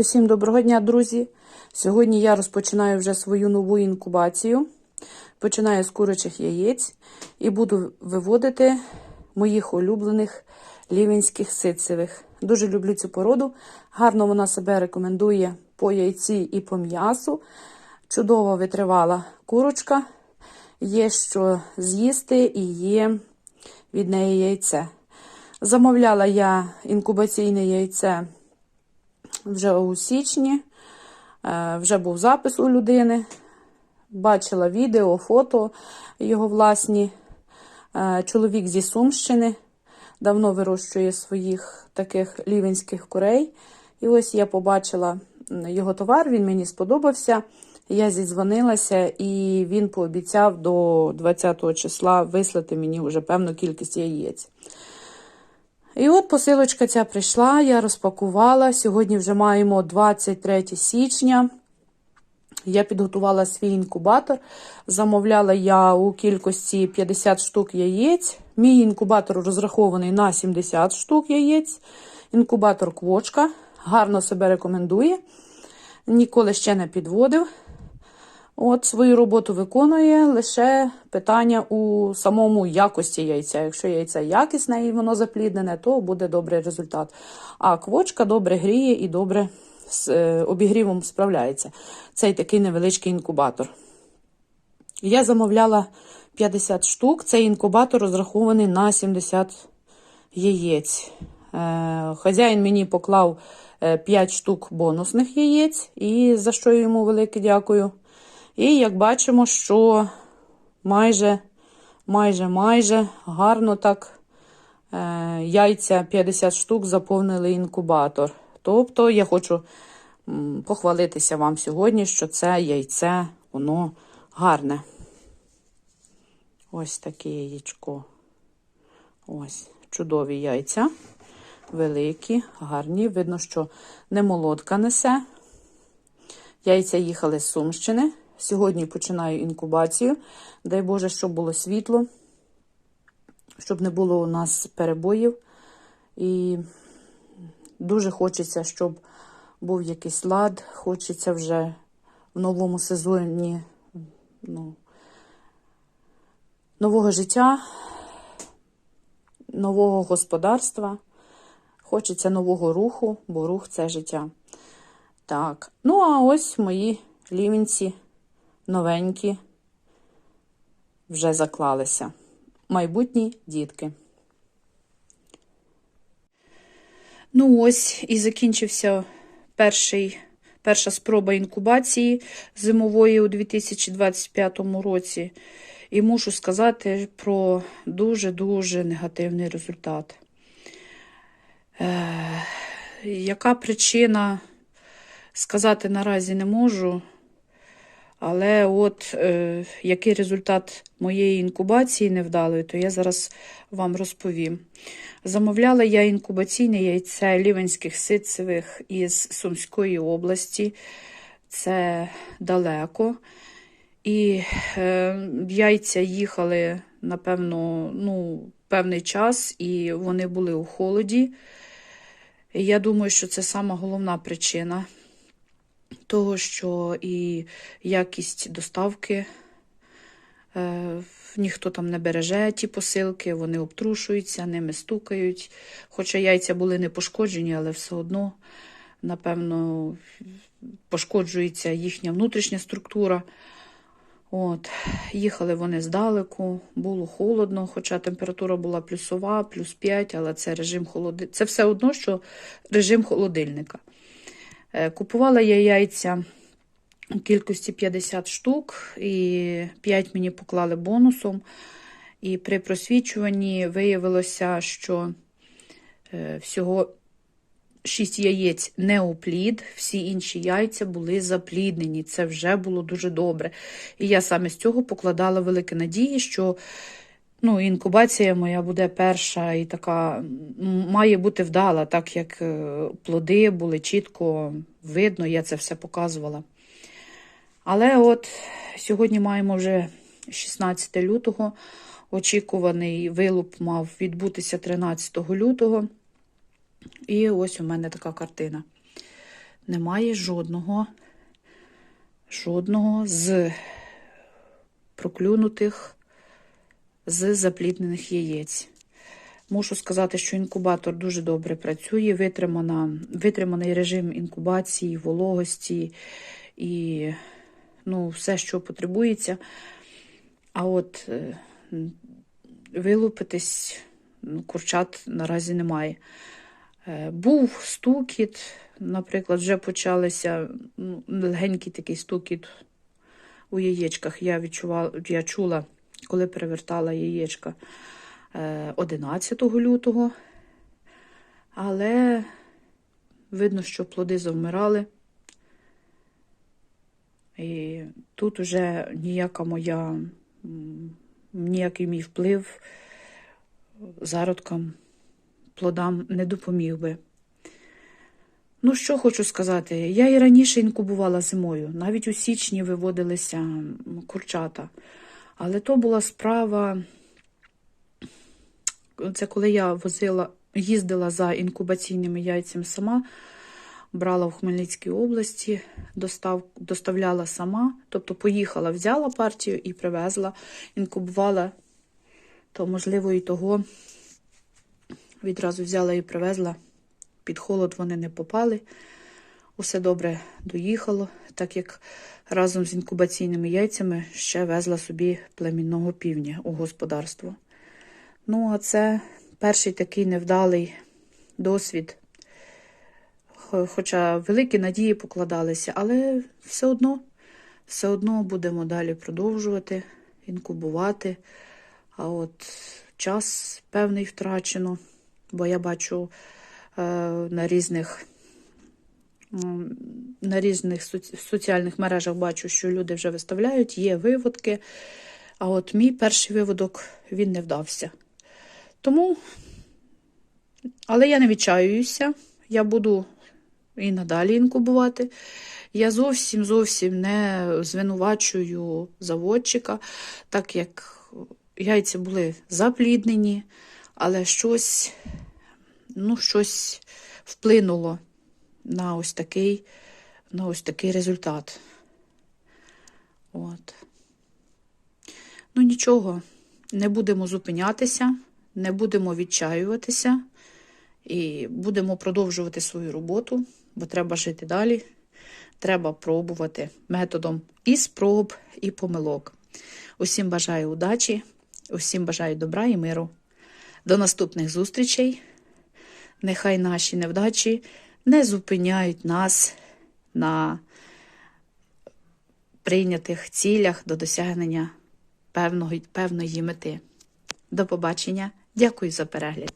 Усім доброго дня, друзі! Сьогодні я розпочинаю вже свою нову інкубацію. Починаю з куричих яєць і буду виводити моїх улюблених лівенських ситцевих. Дуже люблю цю породу. Гарно вона себе рекомендує по яйці і по м'ясу. Чудово витривала курочка. Є що з'їсти і є від неї яйце. Замовляла я інкубаційне яйце вже у січні, е, вже був запис у людини. Бачила відео, фото його власні. Е, Чоловік зі Сумщини давно вирощує своїх таких лівенських курей. І ось я побачила його товар, він мені сподобався. Я зідзвонилася, і він пообіцяв до 20 числа вислати мені вже певну кількість яєць. І от посилочка ця прийшла, я розпакувала. Сьогодні вже маємо 23 січня. Я підготувала свій інкубатор. Замовляла я у кількості 50 штук яєць. Мій інкубатор розрахований на 70 штук яєць. Інкубатор квочка. Гарно себе рекомендує. Ніколи ще не підводив. От свою роботу виконує лише питання у самому якості яйця. Якщо яйце якісне і воно запліднене, то буде добрий результат. А квочка добре гріє і добре з е, обігрівом справляється. Цей такий невеличкий інкубатор. Я замовляла 50 штук. Цей інкубатор розрахований на 70 яєць. Е, Хазяїн мені поклав 5 штук бонусних яєць, і за що йому велике дякую. І як бачимо, що майже, майже, майже гарно так е, яйця 50 штук заповнили інкубатор. Тобто я хочу похвалитися вам сьогодні, що це яйце, воно гарне. Ось таке яєчко. Ось, чудові яйця. Великі, гарні. Видно, що не молодка несе. Яйця їхали з Сумщини. Сьогодні починаю інкубацію. Дай Боже, щоб було світло, щоб не було у нас перебоїв. І дуже хочеться, щоб був якийсь лад. Хочеться вже в новому сезоні ну, нового життя, нового господарства. Хочеться нового руху, бо рух це життя. Так, ну а ось мої лівенці новенькі вже заклалися. Майбутні дітки. Ну, ось і закінчився перший, перша спроба інкубації зимової у 2025 році. І мушу сказати про дуже-дуже негативний результат. Е, яка причина сказати наразі не можу. Але от е, який результат моєї інкубації невдалої, то я зараз вам розповім. Замовляла я інкубаційне яйце лівенських ситцевих із Сумської області. Це далеко. І е, яйця їхали, напевно, ну, певний час, і вони були у холоді. Я думаю, що це сама головна причина того, що і якість доставки е, ніхто там не береже ті посилки, вони обтрушуються, ними стукають. Хоча яйця були не пошкоджені, але все одно, напевно, пошкоджується їхня внутрішня структура. От, Їхали вони здалеку, було холодно, хоча температура була плюсова, плюс 5, але це режим холодильника. Це все одно, що режим холодильника. Е, Купувала я яйця у кількості 50 штук, і 5 мені поклали бонусом. І при просвічуванні виявилося, що е, всього 6 яєць не у плід, всі інші яйця були запліднені. Це вже було дуже добре. І я саме з цього покладала великі надії, що ну, інкубація моя буде перша і така має бути вдала, так як е, плоди були чітко видно, я це все показувала. Але от сьогодні маємо вже 16 лютого. Очікуваний вилуп мав відбутися 13 лютого. І ось у мене така картина. немає жодного, жодного з проклюнутих, з запліднених яєць. Мушу сказати, що інкубатор дуже добре працює, витримана, витриманий режим інкубації, вологості і ну, все, що потребується. А от е, вилупитись ну, курчат наразі немає. Е, Був стукіт, наприклад, вже почалися ну, легенький такий стукіт у яєчках. Я відчувала, я чула, коли перевертала яєчка е, 11 лютого. Але видно, що плоди завмирали. І тут уже ніяка моя, ніякий мій вплив зародкам, плодам не допоміг би. Ну, що хочу сказати, я і раніше інкубувала зимою, навіть у січні виводилися курчата. Але то була справа, це коли я возила, їздила за інкубаційними яйцями сама, брала в Хмельницькій області, достав, доставляла сама, тобто поїхала, взяла партію і привезла, інкубувала, то, можливо, і того відразу взяла і привезла. Під холод вони не попали. Усе добре доїхало, так як разом з інкубаційними яйцями ще везла собі племінного півня у господарство. Ну, а це перший такий невдалий досвід. Хоча великі надії покладалися, але все одно, все одно будемо далі продовжувати інкубувати. А от час певний втрачено, бо я бачу е, на різних на різних соціальних мережах бачу, що люди вже виставляють, є виводки. А от мій перший виводок він не вдався. Тому, але я не відчаююся, я буду і надалі інкубувати. Я зовсім зовсім не звинувачую заводчика, так як яйця були запліднені, але щось, ну, щось вплинуло на ось такий, на ось такий результат. От. Ну нічого, не будемо зупинятися, не будемо відчаюватися і будемо продовжувати свою роботу, бо треба жити далі. Треба пробувати методом і спроб, і помилок. Усім бажаю удачі, усім бажаю добра і миру. До наступних зустрічей. Нехай наші невдачі не зупиняють нас на прийнятих цілях до досягнення певного, певної мети. До побачення. Дякую за перегляд.